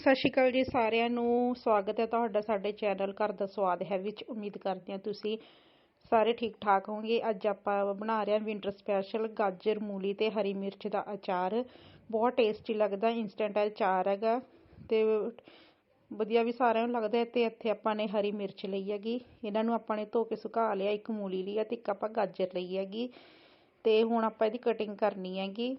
ਸਤਿ ਸ਼੍ਰੀ ਅਕਾਲ ਜੀ ਸਾਰਿਆਂ ਨੂੰ। ਸਵਾਗਤ ਹੈ ਤੁਹਾਡਾ ਸਾਡੇ ਚੈਨਲ ਘਰ ਦਾ ਸਵਾਦ ਹੈ ਵਿੱਚ। ਉਮੀਦ ਕਰਦੇ ਹਾਂ ਤੁਸੀਂ ਸਾਰੇ ਠੀਕ ਠਾਕ ਹੋਵੋਗੇ। ਅੱਜ ਆਪਾਂ ਬਣਾ ਰਹੇ ਹਾਂ ਵਿੰਟਰ ਸਪੈਸ਼ਲ ਗਾਜਰ, ਮੂਲੀ ਤੇ ਹਰੀ ਮਿਰਚ ਦਾ ਅਚਾਰ। ਬਹੁਤ ਟੇਸਟੀ ਲੱਗਦਾ ਇਨਸਟੈਂਟ ਅਚਾਰ ਹੈਗਾ ਤੇ ਵਧੀਆ ਵੀ ਸਾਰਿਆਂ ਨੂੰ ਲੱਗਦਾ ਤੇ ਇੱਥੇ ਆਪਾਂ ਨੇ ਹਰੀ ਮਿਰਚ ਲਈ ਹੈਗੀ। ਇਹਨਾਂ ਨੂੰ ਆਪਾਂ ਨੇ ਧੋ ਕੇ ਸੁਕਾ ਲਿਆ, ਇੱਕ ਮੂਲੀ ਲਈ ਤੇ ਇੱਕ ਆਪਾਂ ਗਾਜਰ ਲਈ ਹੈਗੀ। ਤੇ ਹੁਣ ਆਪਾਂ ਇਹਦੀ ਕਟਿੰਗ ਕਰਨੀ ਹੈਗੀ।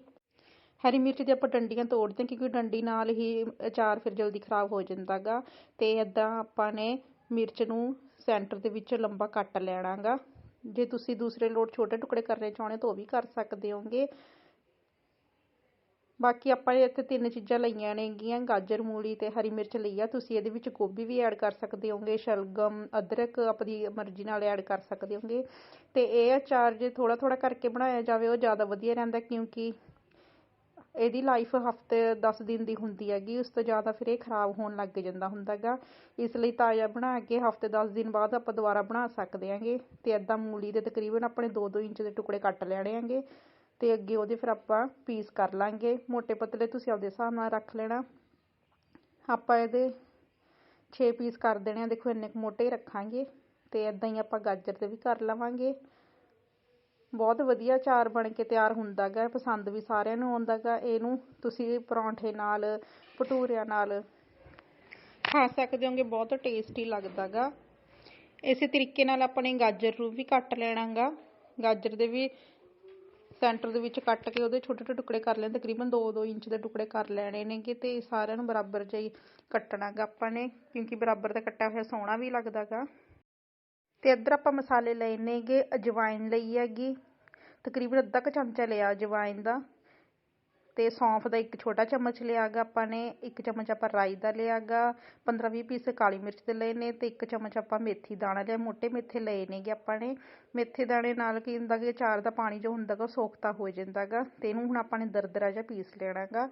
ਹਰੀ ਮਿਰਚ ਦੀ ਆਪਾਂ ਡੰਡੀਆਂ ਤੋੜਦੇ ਕਿਉਂਕਿ ਡੰਡੀ ਨਾਲ ਹੀ ਅਚਾਰ ਫਿਰ ਜਲਦੀ ਖਰਾਬ ਹੋ ਜਾਂਦਾ ਗਾ ਅਤੇ ਇੱਦਾਂ ਆਪਾਂ ਨੇ ਮਿਰਚ ਨੂੰ ਸੈਂਟਰ ਦੇ ਵਿੱਚ ਲੰਬਾ ਕੱਟ ਲੈਣਾ ਗਾ ਜੇ ਤੁਸੀਂ ਦੂਸਰੇ ਲੋਟ ਛੋਟੇ ਟੁਕੜੇ ਕਰਨੇ ਚਾਹੁੰਦੇ ਤਾਂ ਉਹ ਵੀ ਕਰ ਸਕਦੇ ਹੋਗੇ ਬਾਕੀ ਆਪਾਂ ਇੱਥੇ ਤਿੰਨ ਚੀਜ਼ਾਂ ਲਈਆਂ ਨੇਗੀਆਂ, ਗਾਜਰ, ਮੂਲੀ ਤੇ ਹਰੀ ਮਿਰਚ ਲਈ ਆ। ਤੁਸੀਂ ਇਹਦੇ ਵਿੱਚ ਗੋਭੀ ਵੀ ਐਡ ਕਰ ਸਕਦੇ ਹੋਗੇ ਸ਼ਲਗਮ, ਅਦਰਕ ਆਪਣੀ ਮਰਜ਼ੀ ਨਾਲ ਐਡ ਕਰ ਸਕਦੇ ਹੋਗੇ ਤੇ ਇਹ ਅਚਾਰ ਜੇ ਥੋੜਾ ਥੋੜਾ ਕਰਕੇ ਬਣਾਇਆ ਜਾਵੇ, ਉਹ ਜ਼ਿਆਦਾ ਵਧੀਆ ਰਹਿੰਦਾ ਕਿਉਂਕਿ ਇਹਦੀ ਲਾਈਫ ਹਫ਼ਤੇ, ਦਸ ਦਿਨ ਦੀ ਹੁੰਦੀ ਹੈਗੀ, ਉਸ ਤੋਂ ਜ਼ਿਆਦਾ ਫਿਰ ਇਹ ਖਰਾਬ ਹੋਣ ਲੱਗ ਜਾਂਦਾ ਹੁੰਦਾ ਹੁੰਦਾਗਾ ਇਸ ਲਈ ਤਾਜ਼ਾ ਬਣਾ ਕੇ ਹਫ਼ਤੇ, ਦਸ ਦਿਨ ਬਾਅਦ ਆਪਾਂ ਦੁਬਾਰਾ ਬਣਾ ਸਕਦੇ ਆਂਗੇ ਅਤੇ ਇੱਦਾਂ ਮੂਲੀ ਦੇ ਤਕਰੀਬਨ ਆਪਣੇ 2-2 ਇੰਚ ਦੇ ਟੁਕੜੇ ਕੱਟ ਲੈਣੇ ਹੈਗੇ ਅਤੇ ਅੱਗੇ ਉਹਦੇ ਫਿਰ ਆਪਾਂ ਪੀਸ ਕਰ ਲਾਂਗੇ। ਮੋਟੇ ਪਤਲੇ ਤੁਸੀਂ ਆਪਦੇ ਹਿਸਾਬ ਨਾਲ ਰੱਖ ਲੈਣਾ। ਆਪਾਂ ਇਹਦੇ 6 ਪੀਸ ਕਰ ਦੇਣੇ ਆ। ਦੇਖੋ, ਇੰਨੇ ਕੁ ਮੋਟੇ ਰੱਖਾਂਗੇ ਅਤੇ ਇੱਦਾਂ ਹੀ ਆਪਾਂ ਗਾਜਰ ਦੇ ਵੀ ਕਰ ਲਵਾਂਗੇ। ਬਹੁਤ ਵਧੀਆ ਚਾਰ ਬਣ ਕੇ ਤਿਆਰ ਹੁੰਦਾ ਗਾ ਪਸੰਦ ਵੀ ਸਾਰਿਆਂ ਨੂੰ ਆਉਂਦਾ ਗਾ ਇਹਨੂੰ ਤੁਸੀਂ ਪਰੌਂਠੇ ਨਾਲ, ਭਟੂਰਿਆਂ ਨਾਲ ਖਾ ਸਕਦੇ ਹੋਗੇ, ਬਹੁਤ ਟੇਸਟੀ ਲੱਗਦਾ ਗਾ ਇਸੇ ਤਰੀਕੇ ਨਾਲ ਆਪਾਂ ਨੇ ਗਾਜਰ ਨੂੰ ਵੀ ਕੱਟ ਲੈਣਾ ਗਾ ਗਾਜਰ ਦੇ ਵੀ ਸੈਂਟਰ ਦੇ ਵਿੱਚ ਕੱਟ ਕੇ ਉਹਦੇ ਛੋਟੇ ਛੋਟੇ ਟੁਕੜੇ ਕਰ ਲੈਣੇ, ਤਕਰੀਬਨ 2-2 ਇੰਚ ਦੇ ਟੁਕੜੇ ਕਰ ਲੈਣੇ ਨੇਗੇ ਤੇ ਸਾਰਿਆਂ ਨੂੰ ਬਰਾਬਰ ਜਿਹਾ ਕੱਟਣਾਗਾ ਆਪਾਂ ਨੇ, ਕਿਉਂਕਿ ਬਰਾਬਰ ਦਾ ਕੱਟਿਆ ਹੋਇਆ ਸੋਹਣਾ ਵੀ ਲੱਗਦਾਗਾ। ਤੇ ਇੱਧਰ ਆਪਾਂ ਮਸਾਲੇ ਲਏ ਨੇਗੇ ਅਜਵਾਇਨ ਲਈ ਹੈਗੀ। ਤਕਰੀਬਨ ਅੱਧਾ ਕੁ ਚਮਚਾ ਲਿਆ ਅਜਵਾਇਨ ਦਾ ਤੇ ਸੌਂਫ ਦਾ ਇੱਕ ਛੋਟਾ ਚਮਚ ਲਿਆਗਾ ਆਪਾਂ ਨੇ, ਇੱਕ ਚਮਚ ਆਪਾਂ ਰਾਈ ਦਾ ਲਿਆਗਾ 15-20 ਪੀਸ ਕਾਲੀ ਮਿਰਚ ਦੇ ਲਏ ਨੇ ਤੇ ਇੱਕ ਚਮਚ ਆਪਾਂ ਮੇਥੀ ਦਾਣਾ ਲਿਆ ਮੋٹے ਮੇਥੇ ਲਏ ਨੇਗੇ ਆਪਾਂ ਨੇ। ਮੇਥੇ ਦਾਣੇ ਨਾਲ ਕੀ ਹੁੰਦਾ ਕਿ ਚਾਰ ਦਾ ਪਾਣੀ ਜੋ ਹੁੰਦਾਗਾ ਉਹ ਸੋਖਤਾ ਹੋ ਜਾਂਦਾਗਾ ਤੇ ਇਹਨੂੰ ਹੁਣ ਆਪਾਂ ਨੇ ਦਰਦਰਾ ਜਿਹਾ ਪੀਸ ਲੈਣਾਗਾ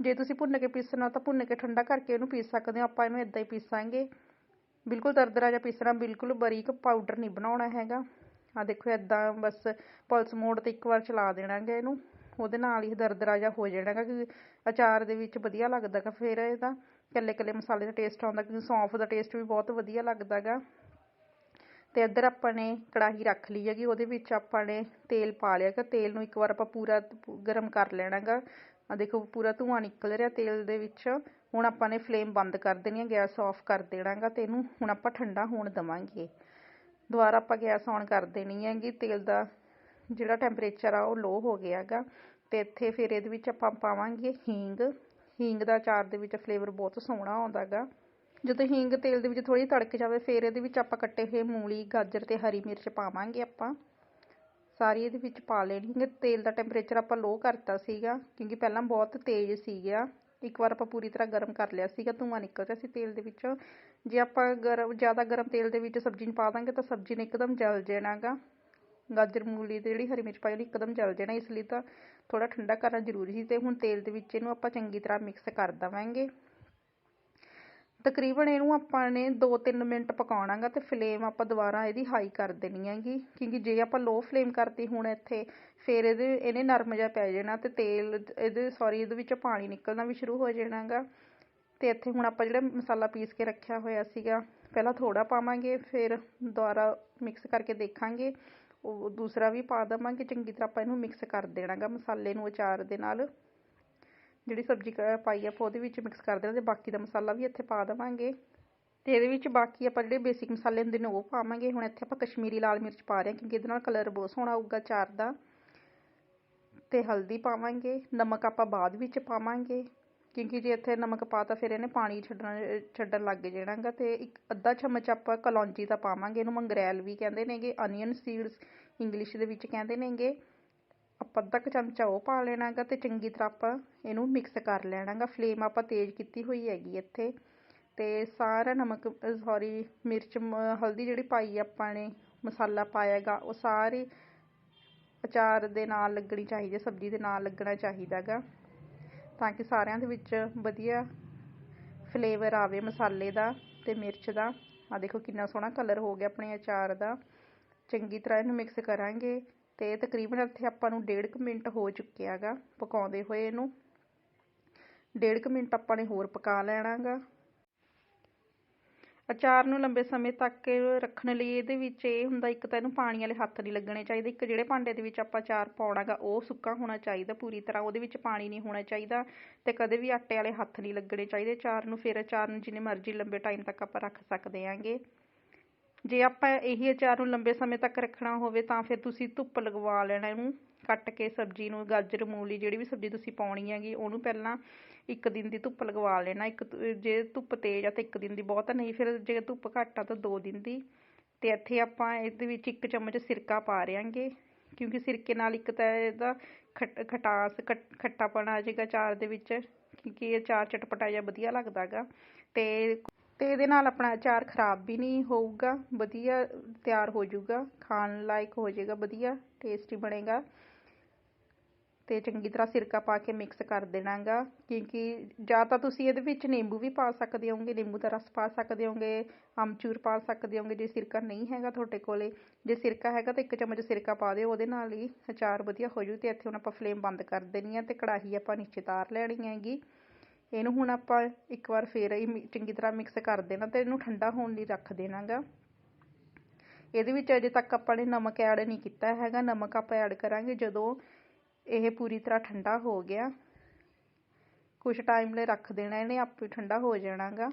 ਜੇ ਤੁਸੀਂ ਭੁੰਨ ਕੇ ਪੀਸਣਾ ਤਾਂ ਭੁੰਨ ਕੇ ਠੰਡਾ ਕਰਕੇ ਇਹਨੂੰ ਪੀਸ ਸਕਦੇ ਹੋ, ਆਪਾਂ ਇਹਨੂੰ ਇਦਾਂ ਹੀ ਪੀਸਾਂਗੇ। ਬਿਲਕੁਲ ਦਰਦਰਾ ਜਿਹਾ ਪੀਸਣਾ ਬਿਲਕੁਲ ਬਰੀਕ ਪਾਊਡਰ ਨਹੀਂ ਬਣਾਉਣਾ ਹੈਗਾ। ਆ ਦੇਖੋ ਇਦਾਂ ਬਸ ਪਲਸ ਮੋੜ ਤੇ ਇੱਕ ਵਾਰ ਚਲਾ ਦੇਣਾਗਾ ਇਹਨੂੰ। ਉਹਦੇ ਨਾਲ ਹੀ ਦਰਦਰਾ ਜਿਹਾ ਹੋ ਜਾਣਾਗਾ ਕਿ ਅਚਾਰ ਦੇ ਵਿੱਚ ਵਧੀਆ ਲੱਗਦਾਗਾ ਫਿਰ ਇਹਦਾ। ਕੱਲੇ ਕੱਲੇ ਮਸਾਲੇ ਦਾ ਟੇਸਟ ਆਉਂਦਾ, ਕਿਉਂਕਿ ਸੌਂਫ ਦਾ ਟੇਸਟ ਵੀ ਬਹੁਤ ਵਧੀਆ ਲੱਗਦਾਗਾ। ਤੇ ਇੱਧਰ ਆਪਾਂ ਨੇ ਕੜਾਹੀ ਰੱਖ ਲਈ ਹੈਗੀ, ਉਹਦੇ ਵਿੱਚ ਆਪਾਂ ਨੇ ਤੇਲ ਪਾ ਲਿਆ ਕਿ ਤੇਲ ਨੂੰ ਇੱਕ ਵਾਰ ਆਪਾਂ ਪੂਰਾ ਗਰਮ ਕਰ ਲੈਣਾਗਾ। ਆ ਦੇਖੋ, ਪੂਰਾ ਧੂਆਂ ਨਿਕਲ ਰਿਹਾ ਤੇਲ ਦੇ ਵਿੱਚ। ਹੁਣ ਆਪਾਂ ਨੇ ਫਲੇਮ ਬੰਦ ਕਰ ਦੇਣੀ ਹੈ ਗੈਸ ਆਫ ਕਰ ਦੇਣਾਗਾ ਤੇ ਇਹਨੂੰ ਹੁਣ ਆਪਾਂ ਠੰਡਾ ਹੋਣ ਦਵਾਂਗੇ। ਦੁਬਾਰਾ ਆਪਾਂ ਗੈਸ ਔਨ ਕਰ ਦੇਣੀ ਹੈਗੀ, ਤੇਲ ਦਾ ਜਿਹੜਾ ਟੈਂਪਰੇਚਰ ਆ ਉਹ ਲੋ ਹੋ ਗਿਆ ਹੈਗਾ ਤੇ ਇੱਥੇ ਫਿਰ ਇਹਦੇ ਵਿੱਚ ਆਪਾਂ ਪਾਵਾਂਗੇ ਹੀਂਗ। ਹੀਂਗ ਦਾ ਅਚਾਰ ਦੇ ਵਿੱਚ ਫਲੇਵਰ ਬਹੁਤ ਸੋਹਣਾ ਆਉਂਦਾ ਹੈਗਾ ਜਦੋਂ ਹੀਂਗ ਤੇਲ ਦੇ ਵਿੱਚ ਥੋੜੀ ਤੜਕ ਜਾਵੇ, ਫਿਰ ਇਹਦੇ ਵਿੱਚ ਆਪਾਂ ਕੱਟੇ ਹੋਏ ਮੂਲੀ, ਗਾਜਰ ਤੇ ਹਰੀ ਮਿਰਚ ਪਾਵਾਂਗੇ ਆਪਾਂ। ਸਾਰੀ ਇਹਦੇ ਵਿੱਚ ਪਾ ਲੈਣੀ ਹੈ। ਤੇਲ ਦਾ ਟੈਂਪਰੇਚਰ ਆਪਾਂ ਲੋ ਕਰਤਾ ਸੀਗਾ, ਕਿਉਂਕਿ ਪਹਿਲਾਂ ਬਹੁਤ ਤੇਜ਼ ਸੀਗਾ। ਇੱਕ ਵਾਰ ਆਪਾਂ ਪੂਰੀ ਤਰ੍ਹਾਂ ਗਰਮ ਕਰ ਲਿਆ ਸੀਗਾ, ਧੂੰਆਂ ਨਿਕਲ ਰਿਹਾ ਸੀ ਤੇਲ ਦੇ ਵਿੱਚੋਂ। ਜੇ ਆਪਾਂ ਗਰਮ, ਜ਼ਿਆਦਾ ਗਰਮ ਤੇਲ ਦੇ ਵਿੱਚ ਸਬਜ਼ੀ ਨੂੰ ਪਾ ਦਾਂਗੇ ਤਾਂ ਸਬਜ਼ੀ ਨੇ ਇੱਕਦਮ ਜਲ ਜਾਣਾਗਾ ਗਾਜਰ, ਮੂਲੀ ਤੇ ਜਿਹੜੀ ਹਰੀ ਮਿਰਚ ਪਾਈ ਉਹਨੇ ਇੱਕਦਮ ਜਲ ਜਾਣਾ, ਇਸ ਲਈ ਤਾਂ ਥੋੜਾ ਠੰਡਾ ਕਰਨਾ ਜ਼ਰੂਰੀ ਸੀ। ਤੇ ਹੁਣ ਤੇਲ ਦੇ ਵਿੱਚ ਇਹਨੂੰ ਆਪਾਂ ਚੰਗੀ ਤਰ੍ਹਾਂ ਮਿਕਸ ਕਰ ਦਵਾਂਗੇ। ਤਕਰੀਬਨ ਇਹਨੂੰ ਆਪਾਂ ਨੇ 2-3 ਮਿੰਟ ਪਕਾਉਣਾ ਗਾ ਅਤੇ ਫਲੇਮ ਆਪਾਂ ਦੁਬਾਰਾ ਇਹਦੀ ਹਾਈ ਕਰ ਦੇਣੀ ਹੈਗੀ। ਕਿਉਂਕਿ ਜੇ ਆਪਾਂ ਲੋਅ ਫਲੇਮ ਕਰਤੀ ਹੁਣ ਇੱਥੇ, ਫਿਰ ਇਹਦੇ, ਇਹਨੇ ਨਰਮ ਜਿਹਾ ਪੈ ਜਾਣਾ ਅਤੇ ਤੇਲ ਇਹਦੇ ਸੋਰੀ ਇਹਦੇ ਵਿੱਚੋਂ ਪਾਣੀ ਨਿਕਲਣਾ ਵੀ ਸ਼ੁਰੂ ਹੋ ਜਾਣਾ ਗਾ ਅਤੇ ਇੱਥੇ ਹੁਣ ਆਪਾਂ ਜਿਹੜਾ ਮਸਾਲਾ ਪੀਸ ਕੇ ਰੱਖਿਆ ਹੋਇਆ ਸੀਗਾ, ਪਹਿਲਾਂ ਥੋੜ੍ਹਾ ਪਾਵਾਂਗੇ, ਫਿਰ ਦੁਬਾਰਾ ਮਿਕਸ ਕਰਕੇ ਦੇਖਾਂਗੇ। ਉਹ ਦੂਸਰਾ ਵੀ ਪਾ ਦੇਵਾਂਗੇ, ਚੰਗੀ ਤਰ੍ਹਾਂ ਆਪਾਂ ਇਹਨੂੰ ਮਿਕਸ ਕਰ ਦੇਣਾ ਗਾ ਮਸਾਲੇ ਨੂੰ ਅਚਾਰ ਦੇ ਨਾਲ। ਜਿਹੜੀ ਸਬਜ਼ੀ ਪਾਈ ਆਪਾਂ ਉਹਦੇ ਵਿੱਚ ਮਿਕਸ ਕਰ ਦੇਣਾ ਤੇ ਬਾਕੀ ਦਾ ਮਸਾਲਾ ਵੀ ਇੱਥੇ ਪਾ ਦੇਵਾਂਗੇ। ਤੇ ਇਹਦੇ ਵਿੱਚ ਬਾਕੀ ਆਪਾਂ ਜਿਹੜੇ ਬੇਸਿਕ ਮਸਾਲੇ ਹੁੰਦੇ ਨੇ ਉਹ ਪਾਵਾਂਗੇ। ਹੁਣ ਇੱਥੇ ਆਪਾਂ ਕਸ਼ਮੀਰੀ ਲਾਲ ਮਿਰਚ ਪਾ ਰਹੇ ਹਾਂ, ਕਿਉਂਕਿ ਇਹਦੇ ਨਾਲ ਕਲਰ ਬਹੁਤ ਸੋਹਣਾ ਆਊਗਾ ਚਾਰ ਦਾ। ਤੇ ਹਲਦੀ ਪਾਵਾਂਗੇ, ਨਮਕ ਆਪਾਂ ਬਾਅਦ ਵਿੱਚ ਪਾਵਾਂਗੇ। ਕਿਉਂਕਿ ਜੇ ਇੱਥੇ ਨਮਕ ਪਾਤਾ ਫਿਰ ਇਹਨੇ ਪਾਣੀ ਛੱਡਣਾ, ਛੱਡਣ ਲੱਗ ਜਾਣਾਗਾ। ਤੇ ਇੱਕ ਅੱਧਾ ਚਮਚ ਆਪਾਂ ਕਲੌਂਜੀ ਦਾ ਪਾਵਾਂਗੇ, ਇਹਨੂੰ ਮੰਗਰੈਲ ਵੀ ਕਹਿੰਦੇ ਨੇਗੇ ਅਨੀਅਨ ਸੀਡਸ ਇੰਗਲਿਸ਼ ਦੇ ਵਿੱਚ ਕਹਿੰਦੇ ਨੇਗੇ। ਆਪਾਂ ਅੱਧਾ ਕੁ ਚਮਚਾ ਉਹ ਪਾ ਲੈਣਾਗਾ ਤੇ ਚੰਗੀ ਤਰ੍ਹਾਂ ਆਪਾਂ ਇਹਨੂੰ ਮਿਕਸ ਕਰ ਲੈਣਾਗਾ। ਫਲੇਮ ਆਪਾਂ ਤੇਜ਼ ਕੀਤੀ ਹੋਈ ਹੈਗੀ ਇੱਥੇ। ਤੇ ਸਾਰਾ ਨਮਕ ਸੌਰੀ ਮਿਰਚ ਹਲਦੀ ਜਿਹੜੀ ਪਾਈ ਆਪਾਂ ਨੇ, ਮਸਾਲਾ ਪਾਇਆਗਾ ਉਹ ਸਾਰੇ ਅਚਾਰ ਦੇ ਨਾਲ ਲੱਗਣੀ ਚਾਹੀਦੀ ਹੈ ਸਬਜ਼ੀ ਦੇ ਨਾਲ ਲੱਗਣਾ ਚਾਹੀਦਾਗਾ। ਤਾਂ ਕਿ ਸਾਰਿਆਂ ਦੇ ਵਿੱਚ ਵਧੀਆ ਫਲੇਵਰ ਆਵੇ ਮਸਾਲੇ ਦਾ ਤੇ ਮਿਰਚ ਦਾ। ਆ ਦੇਖੋ ਕਿੰਨਾ ਸੋਹਣਾ ਕਲਰ ਹੋ ਗਿਆ ਆਪਣੇ ਅਚਾਰ ਦਾ। ਚੰਗੀ ਤਰ੍ਹਾਂ ਇਹਨੂੰ ਮਿਕਸ ਕਰਾਂਗੇ। ਤੇ ਤਕਰੀਬਨ ਇੱਥੇ ਆਪਾਂ ਨੂੰ ਡੇਢ ਕੁ ਮਿੰਟ ਹੋ ਚੁੱਕਿਆ ਗਾ ਪਕਾਉਂਦੇ ਹੋਏ ਇਹਨੂੰ। ਡੇਢ ਕੁ ਮਿੰਟ ਆਪਾਂ ਨੇ ਹੋਰ ਪਕਾ ਲੈਣਾਗਾ ਅਚਾਰ ਨੂੰ ਲੰਬੇ ਸਮੇਂ ਤੱਕ ਰੱਖਣ ਲਈ ਇਹਦੇ ਵਿੱਚ ਇਹ ਹੁੰਦਾ ਇੱਕ ਤਾਂ ਇਹਨੂੰ ਪਾਣੀ ਵਾਲੇ ਹੱਥ ਨਹੀਂ ਲੱਗਣੇ ਚਾਹੀਦੇ, ਇੱਕ ਜਿਹੜੇ ਭਾਂਡੇ ਦੇ ਵਿੱਚ ਆਪਾਂ ਅਚਾਰ ਪਾਉਣਾਗਾ ਉਹ ਸੁੱਕਾ ਹੋਣਾ ਚਾਹੀਦਾ ਪੂਰੀ ਤਰ੍ਹਾਂ, ਉਹਦੇ ਵਿੱਚ ਪਾਣੀ ਨਹੀਂ ਹੋਣਾ ਚਾਹੀਦਾ ਤੇ ਕਦੇ ਵੀ ਆਟੇ ਵਾਲੇ ਹੱਥ ਨਹੀਂ ਲੱਗਣੇ ਚਾਹੀਦੇ ਅਚਾਰ ਨੂੰ, ਫਿਰ ਅਚਾਰ ਨੂੰ ਜਿੰਨੇ ਮਰਜ਼ੀ ਲੰਬੇ ਟਾਈਮ ਤੱਕ ਆਪਾਂ ਰੱਖ ਸਕਦੇ ਆਂਗੇ ਜੇ ਆਪਾਂ ਇਹੀ ਅਚਾਰ ਨੂੰ ਲੰਬੇ ਸਮੇਂ ਤੱਕ ਰੱਖਣਾ ਹੋਵੇ ਤਾਂ ਫਿਰ ਤੁਸੀਂ ਧੁੱਪ ਲਗਵਾ ਲੈਣਾ ਇਹਨੂੰ, ਕੱਟ ਕੇ ਸਬਜ਼ੀ ਨੂੰ, ਗਾਜਰ, ਮੂਲੀ ਜਿਹੜੀ ਵੀ ਸਬਜ਼ੀ ਤੁਸੀਂ ਪਾਉਣੀ ਹੈਗੀ, ਉਹਨੂੰ ਪਹਿਲਾਂ ਇੱਕ ਦਿਨ ਦੀ ਧੁੱਪ ਲਗਵਾ ਲੈਣਾ। ਇੱਕ ਜੇ ਧੁੱਪ ਤੇਜ਼ ਆ ਤਾਂ ਇੱਕ ਦਿਨ ਦੀ ਬਹੁਤ ਨਹੀਂ ਫਿਰ ਜੇ ਧੁੱਪ ਘੱਟ ਆ ਤਾਂ ਦੋ ਦਿਨ ਦੀ। ਤੇ ਇੱਥੇ ਆਪਾਂ ਇਹਦੇ ਵਿੱਚ ਇੱਕ ਚਮਚ ਸਿਰਕਾ ਪਾ ਰਿਆਂਗੇ ਕਿਉਂਕਿ ਸਿਰਕੇ ਨਾਲ ਇੱਕ ਤਾਂ ਇਹਦਾ ਖਟਾਸ ਖੱਟਾਪਣ ਆ ਜਾਏਗਾ ਚਾਰ ਦੇ ਵਿੱਚ, ਕਿਉਂਕਿ ਇਹ ਅਚਾਰ ਚਟਪਟਾ ਜਿਹਾ ਵਧੀਆ ਲੱਗਦਾ ਗਾ ਤੇ ਅਤੇ ਇਹਦੇ ਨਾਲ ਆਪਣਾ ਅਚਾਰ ਖਰਾਬ ਵੀ ਨਹੀਂ ਹੋਊਗਾ, ਵਧੀਆ ਤਿਆਰ ਹੋ ਜਾਊਗਾ, ਖਾਣ ਲਾਇਕ ਹੋ ਜਾਏਗਾ, ਵਧੀਆ ਟੇਸਟੀ ਬਣੇਗਾ ਤੇ ਚੰਗੀ ਤਰ੍ਹਾਂ ਸਿਰਕਾ ਪਾ ਕੇ ਮਿਕਸ ਕਰ ਦੇਣਾਗਾ, ਕਿਉਂਕਿ ਜਾਂ ਤਾਂ ਤੁਸੀਂ ਇਹਦੇ ਵਿੱਚ ਨਿੰਬੂ ਵੀ ਪਾ ਸਕਦੇ ਹੋਗੇ ਨਿੰਬੂ ਦਾ ਰਸ ਪਾ ਸਕਦੇ ਹੋਗੇ ਅਮਚੂਰ ਪਾ ਸਕਦੇ ਹੋਗੇ ਜੇ ਸਿਰਕਾ ਨਹੀਂ ਹੈਗਾ ਤੁਹਾਡੇ ਕੋਲੇ, ਜੇ ਸਿਰਕਾ ਹੈਗਾ ਤਾਂ ਇੱਕ ਚਮਚ ਸਿਰਕਾ ਪਾ ਦਿਓ, ਉਹਦੇ ਨਾਲ ਹੀ ਅਚਾਰ ਵਧੀਆ ਹੋ ਜੂ ਤੇ ਇੱਥੇ ਹੁਣ ਆਪਾਂ ਫਲੇਮ ਬੰਦ ਕਰ ਦੇਣੀ ਆ ਤੇ ਕੜਾਹੀ ਆਪਾਂ ਨੀਚੇ ਤਾਰ ਲੈਣੀ ਹੈਗੀ। ਇਹਨੂੰ ਹੁਣ ਆਪਾਂ ਇੱਕ ਵਾਰ ਫੇਰ ਚੰਗੀ ਤਰ੍ਹਾਂ ਮਿਕਸ ਕਰ ਦੇਣਾ ਤੇ ਇਹਨੂੰ ਠੰਡਾ ਹੋਣ ਲਈ ਰੱਖ ਦੇਣਾਗਾ। ਇਹਦੇ ਵਿੱਚ ਅਜੇ ਤੱਕ ਆਪਾਂ ਨੇ ਨਮਕ ਐਡ ਨਹੀਂ ਕੀਤਾ ਹੈਗਾ। ਨਮਕ ਆਪਾਂ ਐਡ ਕਰਾਂਗੇ ਜਦੋਂ ਇਹ ਪੂਰੀ ਤਰ੍ਹਾਂ ਠੰਡਾ ਹੋ ਗਿਆ। ਕੁਝ ਟਾਈਮ ਲਈ ਰੱਖ ਦੇਣਾ, ਇਹਨੇ ਆਪੇ ਠੰਡਾ ਹੋ ਜਾਣਾਗਾ।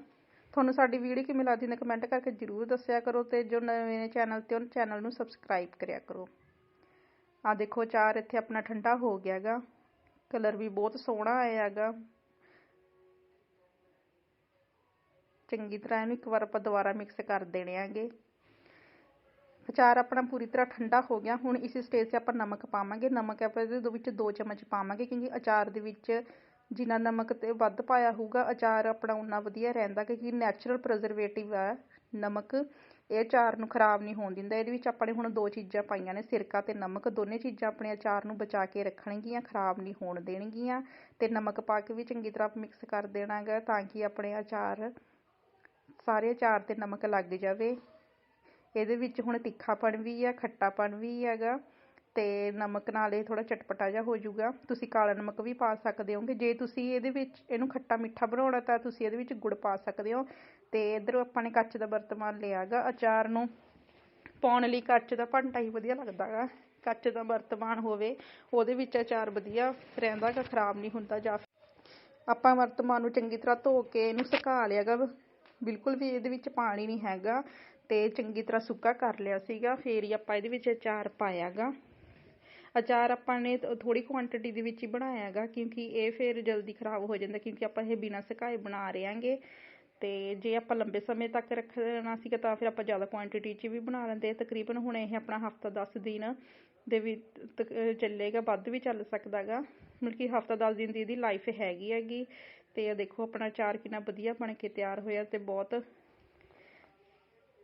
ਤੁਹਾਨੂੰ ਸਾਡੀ ਵੀਡੀਓ ਕਿਵੇਂ ਲੱਗਦੀ ਨੇ ਕਮੈਂਟ ਕਰਕੇ ਜ਼ਰੂਰ ਦੱਸਿਆ ਕਰੋ ਤੇ ਜੋ ਨਵੇਂ ਨੇ ਚੈਨਲ ਤੇ ਉਹ ਚੈਨਲ ਨੂੰ ਸਬਸਕ੍ਰਾਈਬ ਕਰਿਆ ਕਰੋ। ਆ ਦੇਖੋ, ਚਾਰ ਇੱਥੇ ਆਪਣਾ ਠੰਡਾ ਹੋ ਗਿਆਗਾ। ਕਲਰ ਵੀ ਬਹੁਤ ਸੋਹਣਾ ਆਇਆਗਾ। ਚੰਗੀ ਤਰ੍ਹਾਂ ਇਹਨੂੰ ਇੱਕ ਵਾਰ ਆਪਾਂ ਦੁਬਾਰਾ ਮਿਕਸ ਕਰ ਦੇਣੇ ਆਂਗੇ ਅਚਾਰ ਆਪਣਾ ਪੂਰੀ ਤਰ੍ਹਾਂ ਠੰਡਾ ਹੋ ਗਿਆ। ਹੁਣ ਇਸ ਸਟੇਜ 'ਤੇ ਆਪਾਂ ਨਮਕ ਪਾਵਾਂਗੇ। ਨਮਕ ਆਪਾਂ ਇਹਦੇ ਵਿੱਚ ਦੋ ਚਮਚ ਪਾਵਾਂਗੇ ਕਿਉਂਕਿ ਅਚਾਰ ਦੇ ਵਿੱਚ ਜਿੰਨਾ ਨਮਕ ਤੇ ਵੱਧ ਪਾਇਆ ਹੋਊਗਾ, ਅਚਾਰ ਆਪਣਾ ਉਨਾ ਵਧੀਆ ਰਹਿੰਦਾ ਕਿਉਂਕਿ ਨੈਚੁਰਲ ਪ੍ਰਜਰਵੇਟਿਵ ਆ ਨਮਕ। ਇਹ ਅਚਾਰ ਨੂੰ ਖਰਾਬ ਨਹੀਂ ਹੋਣ ਦਿੰਦਾ। ਇਹਦੇ ਵਿੱਚ ਆਪਾਂ ਨੇ ਹੁਣ ਦੋ ਚੀਜ਼ਾਂ ਪਾਈਆਂ ਨੇ, ਸਿਰਕਾ ਤੇ ਨਮਕ। ਦੋਨੇ ਚੀਜ਼ਾਂ ਆਪਣੇ ਅਚਾਰ ਨੂੰ ਬਚਾ ਕੇ ਰੱਖਣਗੀਆਂ, ਖਰਾਬ ਨਹੀਂ ਹੋਣ ਦੇਣਗੀਆਂ। ਤੇ ਨਮਕ ਪਾ ਕੇ ਵੀ ਚੰਗੀ ਤਰ੍ਹਾਂ ਮਿਕਸ ਕਰ ਦੇਣਾਗਾ ਤਾਂ ਕਿ ਆਪਣੇ ਅਚਾਰ ਸਾਰੇ ਅਚਾਰ ਤੇ ਨਮਕ ਲੱਗ ਜਾਵੇ। ਇਹਦੇ ਵਿੱਚ ਹੁਣ ਤਿੱਖਾਪਣ ਵੀ ਆ, ਖੱਟਾਪਣ ਵੀ ਹੈਗਾ ਅਤੇ ਨਮਕ ਨਾਲ ਇਹ ਥੋੜ੍ਹਾ ਚਟਪਟਾ ਜਿਹਾ ਹੋ ਜੂਗਾ ਤੁਸੀਂ ਕਾਲਾ ਨਮਕ ਵੀ ਪਾ ਸਕਦੇ ਹੋਗੇ। ਜੇ ਤੁਸੀਂ ਇਹਦੇ ਵਿੱਚ ਇਹਨੂੰ ਖੱਟਾ ਮਿੱਠਾ ਬਣਾਉਣਾ ਤਾਂ ਤੁਸੀਂ ਇਹਦੇ ਵਿੱਚ ਗੁੜ ਪਾ ਸਕਦੇ ਹੋ। ਅਤੇ ਇੱਧਰੋਂ ਆਪਾਂ ਨੇ ਕੱਚ ਦਾ ਵਰਤਮਾਨ ਲਿਆ ਗਾ ਅਚਾਰ ਨੂੰ। ਪਾਉਣ ਲਈ ਕੱਚ ਦਾ ਭਾਂਡਾ ਹੀ ਵਧੀਆ ਲੱਗਦਾ ਗਾ। ਕੱਚ ਦਾ ਵਰਤਮਾਨ ਹੋਵੇ, ਉਹਦੇ ਵਿੱਚ ਅਚਾਰ ਵਧੀਆ ਰਹਿੰਦਾ ਗਾ, ਖਰਾਬ ਨਹੀਂ ਹੁੰਦਾ ਜਾਂ ਆਪਾਂ ਵਰਤਮਾਨ ਨੂੰ ਚੰਗੀ ਤਰ੍ਹਾਂ ਧੋ ਕੇ ਇਹਨੂੰ ਸੁਕਾ ਲਿਆ ਲਿਆਗਾ ਬਿਲਕੁਲ ਵੀ ਇਹਦੇ ਵਿੱਚ ਪਾਣੀ ਨਹੀਂ ਹੈਗਾ ਤੇ ਚੰਗੀ ਤਰ੍ਹਾਂ ਸੁੱਕਾ ਕਰ ਲਿਆ ਸੀਗਾ, ਫੇਰ ਹੀ ਆਪਾਂ ਇਹਦੇ ਵਿੱਚ ਅਚਾਰ ਪਾਇਆਗਾ। ਅਚਾਰ ਆਪਾਂ ਨੇ ਥੋੜੀ ਕੁਆਂਟੀਟੀ ਦੇ ਵਿੱਚ ਹੀ ਬਣਾਇਆਗਾ, ਕਿਉਂਕਿ ਇਹ ਫੇਰ ਜਲਦੀ ਖਰਾਬ ਹੋ ਜਾਂਦਾ, ਕਿਉਂਕਿ ਆਪਾਂ ਇਹ ਬਿਨਾਂ ਸੁਕਾਏ ਬਣਾ ਰਹੇ ਹਾਂਗੇ ਤੇ ਜੇ ਆਪਾਂ ਲੰਬੇ ਸਮੇਂ ਤੱਕ ਰੱਖਣਾ ਸੀਗਾ, ਤਾਂ ਫਿਰ ਆਪਾਂ ਜ਼ਿਆਦਾ ਕੁਆਂਟੀਟੀ 'ਚ ਵੀ ਬਣਾ ਲੈਂਦੇ। ਤਕਰੀਬਨ ਹੁਣ ਇਹ ਆਪਣਾ ਹਫਤਾ 10 ਦਿਨ ਦੇ ਵਿੱਚ ਚੱਲੇਗਾ, ਵੱਧ ਵੀ ਚੱਲ ਸਕਦਾਗਾ। ਮਤਲਬ ਕਿ ਹਫਤਾ 10 ਦਿਨ ਦੀ ਇਹਦੀ ਲਾਈਫ ਹੈਗੀ ਹੈਗੀ। ਤੇ ਇਹ ਦੇਖੋ ਆਪਣਾ ਚਾਰ ਕਿੰਨਾ ਵਧੀਆ ਬਣ ਕੇ ਤਿਆਰ ਹੋਇਆ ਤੇ ਬਹੁਤ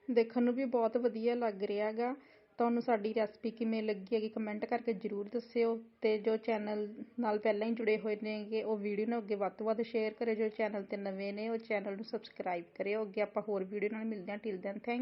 ਦੇਖਣ ਨੂੰ ਵੀ ਬਹੁਤ ਵਧੀਆ ਲੱਗ ਰਿਹਾ ਹੈਗਾ। ਤੁਹਾਨੂੰ ਸਾਡੀ ਰੈਸਪੀ ਕਿਵੇਂ ਲੱਗੀ ਹੈਗੀ ਕਮੈਂਟ ਕਰਕੇ ਜ਼ਰੂਰ ਦੱਸਿਓ ਤੇ ਜੋ ਚੈਨਲ ਨਾਲ ਪਹਿਲਾਂ ਹੀ ਜੁੜੇ ਹੋਏ ਨੇਗੇ, ਉਹ ਵੀਡੀਓ ਨੂੰ ਅੱਗੇ ਵੱਧ ਤੋਂ ਵੱਧ ਸ਼ੇਅਰ ਕਰਿਓ। ਜੋ ਚੈਨਲ ਤੇ ਨਵੇਂ ਨੇ, ਉਹ ਚੈਨਲ ਨੂੰ ਸਬਸਕ੍ਰਾਈਬ ਕਰਿਓ। ਅੱਗੇ ਆਪਾਂ ਹੋਰ ਵੀਡੀਓ ਨਾਲ ਮਿਲਦੇ ਹਾਂ। Till then thank